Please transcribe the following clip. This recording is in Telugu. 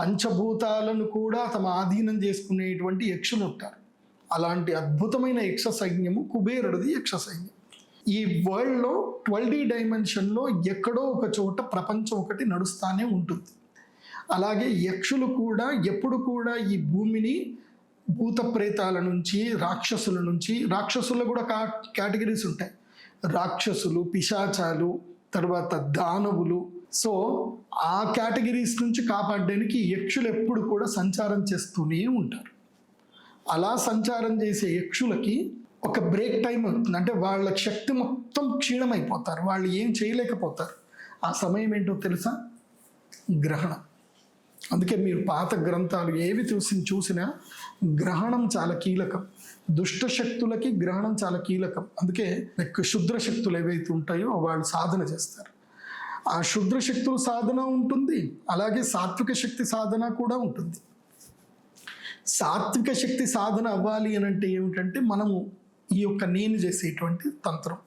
పంచభూతాలను కూడా తమ ఆధీనం చేసుకునేటువంటి యక్షులు ఉంటారు అలాంటి అద్భుతమైన యక్ష సైన్యము కుబేరుడిది యక్ష సైన్యం ఈ వరల్డ్లో ట్వెల్వ్ డీ డైమెన్షన్లో ఎక్కడో ఒక చోట ప్రపంచం ఒకటి నడుస్తూనే ఉంటుంది. అలాగే యక్షులు కూడా ఎప్పుడు కూడా ఈ భూమిని భూత ప్రేతాల నుంచి రాక్షసుల నుంచి రాక్షసుల్లో కూడా కా కేటగిరీస్ ఉంటాయి. రాక్షసులు పిశాచాలు తర్వాత దానవులు సో ఆ కేటగిరీస్ నుంచి కాపాడడానికి యక్షులు ఎప్పుడు కూడా సంచారం చేస్తూనే ఉంటారు. అలా సంచారం చేసే యక్షులకి ఒక బ్రేక్ టైం అవుతుంది అంటే వాళ్ళ శక్తి మొత్తం క్షీణమైపోతారు. వాళ్ళు ఏం చేయలేకపోతారు. ఆ సమయం ఏంటో తెలుసా? గ్రహణం. అందుకే మీరు పాత గ్రంథాలు ఏవి చూసి చూసినా గ్రహణం చాలా కీలకం. దుష్ట శక్తులకి గ్రహణం చాలా కీలకం. అందుకే క్షుద్ర శుద్ర శక్తులు ఏవైతే ఉంటాయో వాళ్ళు సాధన చేస్తారు. ఆ శుద్ర శక్తుల సాధన ఉంటుంది అలాగే సాత్విక శక్తి సాధన కూడా ఉంటుంది. సాత్విక శక్తి సాధన అవ్వాలి అని అంటే ఏమిటంటే మనము ఈ యొక్క నేను చేసేటువంటి తంత్రం.